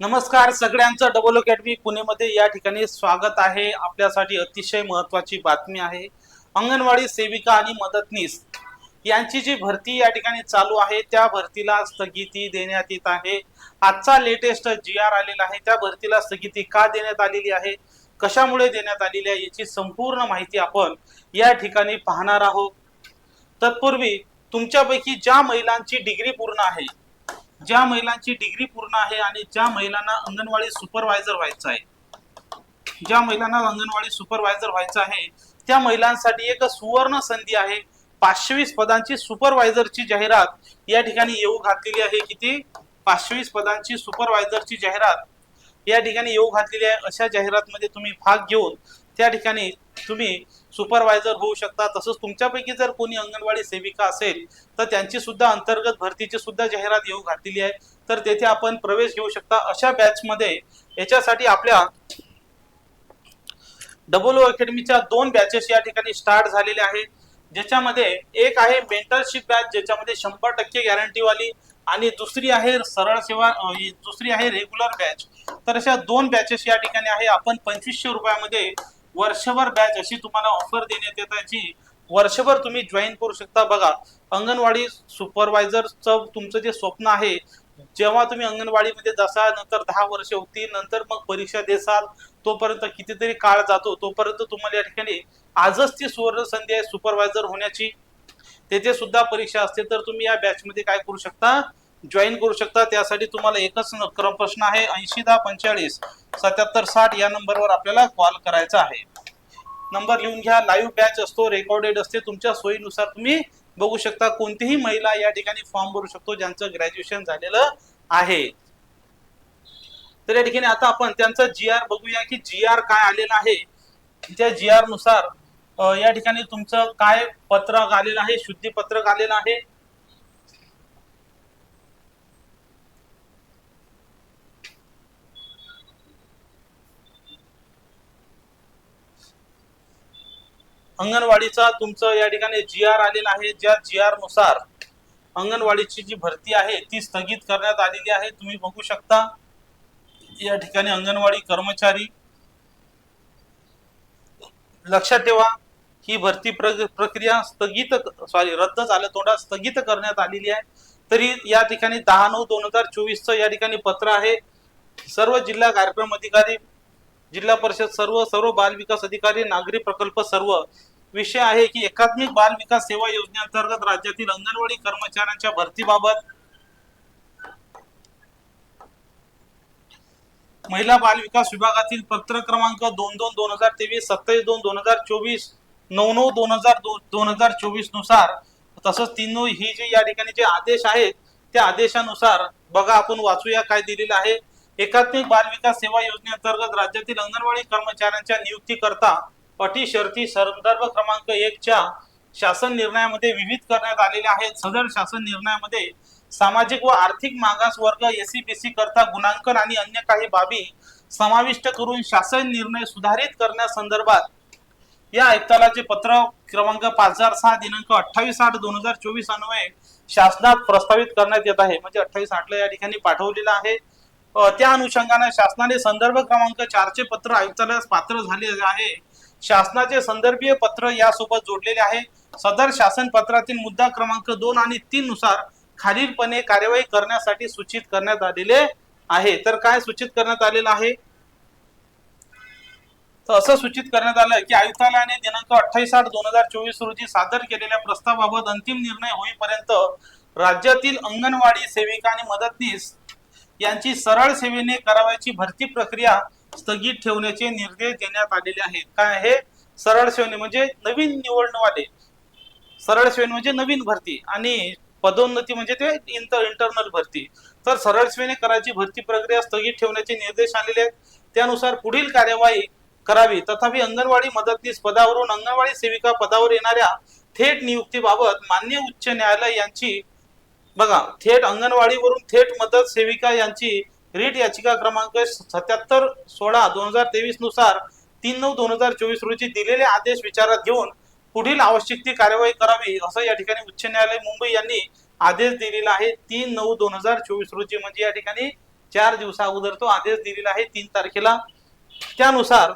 नमस्कार सगळ्यांचं double academy पुणेमध्ये या ठिकाणी स्वागत आहे. आपल्यासाठी अतिशय महत्वाची बातमी आहे. अंगणवाडी सेविका आणि मदतनीस यांची जी भरती या ठिकाणी चालू आहे त्या भरतीला स्थगिती देण्यात येत आहे. आजचा लेटेस्ट जी आर आलेला आहे. त्या भरतीला स्थगिती का देण्यात आलेली आहे? कशामुळे देण्यात आलेली आहे? याची संपूर्ण माहिती आपण या ठिकाणी पाहणार आहोत. तत्पूर्वी तुमच्यापैकी ज्या महिलांची डिग्री पूर्ण आहे ज्या महिलांची डिग्री पूर्ण आहे आणि ज्या महिलांना अंगणवाडी सुपरवायझर व्हायचं आहे. ज्या महिलांना अंगणवाडी सुपरवायझर व्हायचं आहे त्या महिलांसाठी एक सुवर्ण संधी आहे. पाचशे वीस पदांची सुपरवायझरची जाहिरात या ठिकाणी येऊ घातलेली आहे किती? पाचशे वीस पदांची सुपरवायझरची जाहिरात या ठिकाणी येऊ घातलेली आहे. अशा जाहिरातमध्ये तुम्ही भाग घेऊन त्या ठिकाणी तुम्ही सुपरवायझर होऊ शकता. तसंच तुमच्यापैकी जर कोणी अंगणवाडी सेविका असेल तर त्यांची सुद्धा अंतर्गत भरतीची सुद्धा जाहिरात येऊ घातलेली आहे. तर तेथे आपण प्रवेश घेऊ शकता. अशा बॅचमध्ये याच्यासाठी आपल्या डबल अकॅडमीच्या दोन बॅचेस या ठिकाणी स्टार्ट झालेल्या आहेत. ज्याच्यामध्ये एक आहे मेंटरशिप बॅच ज्याच्यामध्ये शंभर टक्के गॅरंटीवाली आणि दुसरी आहे सरळ सेवा दुसरी आहे रेग्युलर बॅच तर अशा दोन बॅचेस या ठिकाणी आहे. आपण पंचवीसशे रुपयामध्ये वर्षभर बॅच अशी तुम्हाला ऑफर देण्यात येत याची वर्षभर तुम्ही जॉईन करू शकता. बघा अंगणवाडी सुपरवायझरचं तुमचं जे स्वप्न आहे जेव्हा तुम्ही अंगणवाडीमध्ये जसा नंतर दहा वर्ष होतील नंतर मग परीक्षा देसाल तोपर्यंत कितीतरी काळ जातो तोपर्यंत तुम्हाला या ठिकाणी आजच ती सुवर्ण संधी आहे सुपरवायझर होण्याची. तेथे सुद्धा परीक्षा असते तर तुम्ही या बॅचमध्ये काय करू शकता? जॉईन करू शकता. त्यासाठी तुम्हाला एकच क्रम प्रश्न आहे ऐंशी दहा पंचेचाळीस. सत्याहत्तर साठ या नंबरवर आपल्याला कॉल करायचा आहे. नंबर लिहून घ्या लाईव्ह बॅच असतो रेकॉर्डेड असते. तुमच्या सोयीनुसार तुम्ही बघू शकता कोणतीही महिला या ठिकाणी फॉर्म भरू शकतो ज्यांचं ग्रॅज्युएशन झालेलं आहे. तर या ठिकाणी आता आपण त्यांचं जी आर बघूया की जी आर काय आलेलं आहे. त्या जी आरनुसार या ठिकाणी तुमचं काय पत्रक आलेलं आहे शुद्धी पत्रक आलेलं आहे. अंगणवाडीचा तुमचं या ठिकाणी जी आर आलेला आहे. ज्या जी आरनुसार अंगणवाडीची जी भरती आहे ती स्थगित करण्यात आलेली आहे. तुम्ही बघू शकता या ठिकाणी अंगणवाडी कर्मचारी लक्षात ठेवा ही भरती प्र- प्रक्रिया स्थगित सॉरी रद्द झालं तोंडात स्थगित करण्यात आलेली आहे. तरी या ठिकाणी दहा नऊ दोन हजार चोवीसचं या ठिकाणी पत्र आहे. सर्व जिल्हा कार्यक्रम अधिकारी जिल्हा परिषद सर्व सर्व बाल विकास अधिकारी नागरी प्रकल्प सर्व. विषय आहे की एकात्मिक बाल विकास सेवा योजनेअंतर्गत राज्यातील अंगणवाडी कर्मचाऱ्यांच्या भरतीबाबत महिला बाल विकास विभागातील पत्र क्रमांक दोन दोन दोन हजार तेवीस सत्तावीस दोन दोन हजार चोवीस नऊ नऊ दोन हजार दोन हजार चोवीसनुसार. तसंच तीन नऊ ही जी या ठिकाणी जे आदेश आहेत त्या आदेशानुसार बघा आपण वाचूया काय दिलेलं आहे. एकात्मिक बाल विकास सेवा योजनेअंतर्गत राज्यातील अंगणवाडी कर्मचाऱ्यांच्या नियुक्तीकरता अटी शर्ती संदर्भ क्रमांक एक च्या शासन निर्णयामध्ये विविध करण्यात आलेले आहेत. सदर शासन निर्णयामध्ये सामाजिक व आर्थिक मागास वर्ग एसीबीसी करता गुणांकन आणि अन्य काही बाबी समाविष्ट करून शासन निर्णय सुधारित करण्यासंदर्भात या आयुक्तालयाचे पत्र क्रमांक पाच हजार सहा दिनांक अठ्ठावीस आठ दोन हजार चोवीस अन्वये शासनात प्रस्तावित करण्यात येत आहे. म्हणजे अठ्ठावीस आठला या ठिकाणी पाठवलेलं आहे. त्या अनुषंगाने शासनाने संदर्भ क्रमांक चारचे पत्र आयुक्तालयास पात्र झाले आहे. शासनाचे संदर्भीय पत्र यासोबत जोडलेले आहे. सदर शासन पत्रातील मुद्दा क्रमांक दोन आणि तीन नुसार खालीलपणे कार्यवाही करण्यासाठी सूचित करण्यात आलेले आहे. तर काय सूचित करण्यात आलेलं आहे? तर असं सूचित करण्यात आलं की आयुक्तालयाने दिनांक अठ्ठावीस आठ दोन हजार चोवीस रोजी सादर केलेल्या प्रस्तावाबाबत अंतिम निर्णय होईपर्यंत राज्यातील अंगणवाडी सेविका आणि मदतनीस यांची सरळ सेवेने करावयाची भरती प्रक्रिया स्थगित ठेवण्याचे निर्देश देण्यात आलेले आहेत. काय आहे? सरळ सेवेने म्हणजे नवीन निवडणवाले सरळ सेवेने म्हणजे नवीन भरती आणि पदोन्नती म्हणजे ते इंटर इंटरनल भरती. तर सरळ सेवेने करायची भरती प्रक्रिया स्थगित ठेवण्याचे निर्देश आलेले आहेत. त्यानुसार पुढील कार्यवाही करावी. तथापि अंगणवाडी मदतनीस पदावरून अंगणवाडी सेविका पदावर येणाऱ्या थेट नियुक्तीबाबत मान्य उच्च न्यायालय यांची बघा थेट अंगणवाडीवरून थेट मदत सेविका यांची रीट याचिका क्रमांक सत्याहत्तर सोळा दोन हजार तेवीसनुसार तीन नऊ दोन हजार चोवीस रोजी दिलेले आदेश विचारात घेऊन पुढील आवश्यक ती कार्यवाही करावी असं या ठिकाणी उच्च न्यायालय मुंबई यांनी आदेश दिलेला आहे. तीन नऊ दोन हजार चोवीस रोजी म्हणजे या ठिकाणी चार दिवसा अगोदर तो आदेश दिलेला आहे तीन तारखेला. त्यानुसार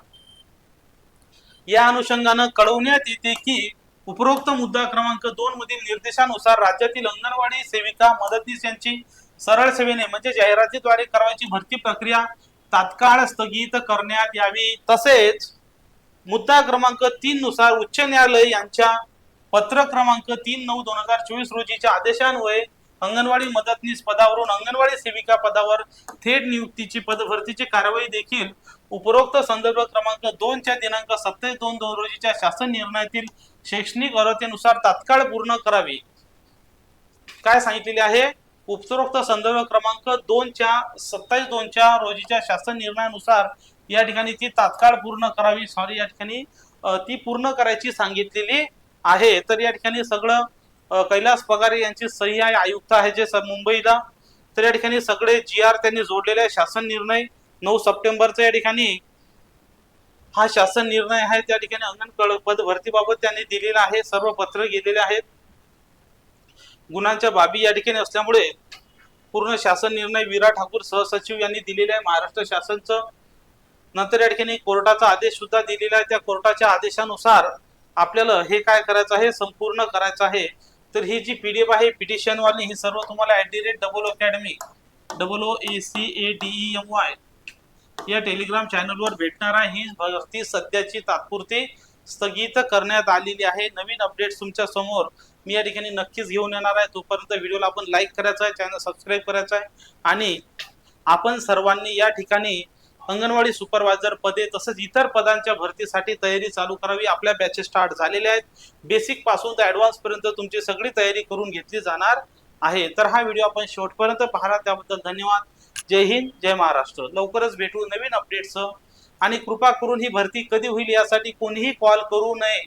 या अनुषंगानं कळवण्यात येते की उपरोक्त मुद्दा क्रमांक दोन मधील निर्देशानुसार राज्यातील अंगणवाडी सेविका मदतनीस यांची सरळ सेवेने म्हणजे जाहिरातीद्वारे करावयाची भरती प्रक्रिया तात्काळ स्थगित करण्यात यावी. तसेच मुद्दा क्रमांक तीन नुसार उच्च न्यायालय यांच्या पत्र क्रमांक तीन नऊ दोन हजार चोवीस रोजीच्या आदेशान्वये अंगणवाडी मदतनीस पदावरून अंगणवाडी सेविका पदावर थेट नियुक्तीची पदभरतीची कारवाई देखील उपरोक्त संदर्भ क्रमांक दोनच्या दिनांक सत्तावीस दोन दोन रोजीच्या शासन निर्णयातील शैक्षणिक अर्हतेनुसार तात्काळ पूर्ण करावी. काय सांगितलेले आहे? उपरोक्त संदर्भ क्रमांक दोनच्या सत्तावीस दोनच्या रोजीच्या शासन निर्णयानुसार या ठिकाणी ती तात्काळ पूर्ण करावी. सॉरी या ठिकाणी ती पूर्ण करायची सांगितलेली आहे. तर या ठिकाणी सगळं कैलास पगारे यांची सही आहे आयुक्त आहे जे सर मुंबईला. तर या ठिकाणी सगळे जी आर त्यांनी जोडलेले आहे. शासन निर्णय नऊ सप्टेंबरचा या ठिकाणी. हा शासन निर्णय आहे त्या ठिकाणी अंगण पद भरतीबाबत त्यांनी दिलेला आहे सर्व पत्र गेलेले आहेत. गुणांच्या बाबी या ठिकाणी असल्यामुळे पूर्ण शासन निर्णय विरा ठाकूर सहसचिव यांनी दिलेले आहे. महाराष्ट्र शासनचं नंतर या ठिकाणी कोर्टाचा आदेश सुद्धा दिलेला आहे. त्या कोर्टाच्या आदेशानुसार आपल्याला हे काय करायचं आहे संपूर्ण करायचं आहे. तर ही जी पीडीएफ आहे पिटिशनवाली ही सर्व तुम्हाला at the rate double academy double O A C A D E M Y या टेलिग्राम चॅनलवर भेटणार आहे. ही भरती सध्याची तात्पुरती स्थगित करण्यात आलेली आहे. नवीन अपडेट्स तुमच्यासमोर मी या ठिकाणी नक्कीच घेऊन येणार आहे. तोपर्यंत व्हिडिओला आपण लाईक करायचा आहे चॅनल सबस्क्राईब करायचा आहे. आणि आपण सर्वांनी या ठिकाणी अंगणवाडी सुपरवायझर पदे तसंच इतर पदांच्या भरतीसाठी तयारी चालू करावी. आपल्या बॅचेस स्टार्ट झालेल्या आहेत. बेसिकपासून तर ऍडव्हान्स पर्यंत तुमची सगळी तयारी करून घेतली जाणार आहे. तर हा व्हिडिओ आपण शेवटपर्यंत पाहला त्याबद्दल धन्यवाद. जय हिंद जय महाराष्ट्र. लवकरच भेटू नवीन अपडेट्सचं आणि कृपा करून ही भरती कधी होईल यासाठी कोणीही कॉल करू नये.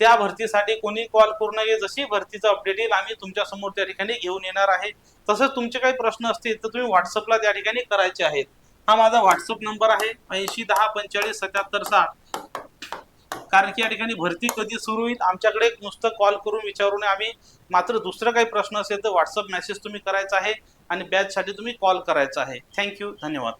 त्या भरतीसाठी कोणी कॉल करू नये. जशी भरतीचं अपडेट येईल आम्ही तुमच्यासमोर त्या ठिकाणी घेऊन येणार आहे. तसंच तुमचे काही प्रश्न असतील तर तुम्ही व्हॉट्सअपला त्या ठिकाणी करायचे आहेत. हा माझा व्हॉट्सअप नंबर आहे ऐंशी दहा पंचेचाळीस सत्याहत्तर साठ. कारण की या ठिकाणी भरती कधी सुरू होईल आमच्याकडे नुसतं कॉल करून विचारून आम्ही मात्र दुसरं काही प्रश्न असेल तर व्हॉट्सअप मेसेज तुम्ही करायचा आहे. आणि बॅचसाठी तुम्ही कॉल करायचा आहे. थँक्यू धन्यवाद.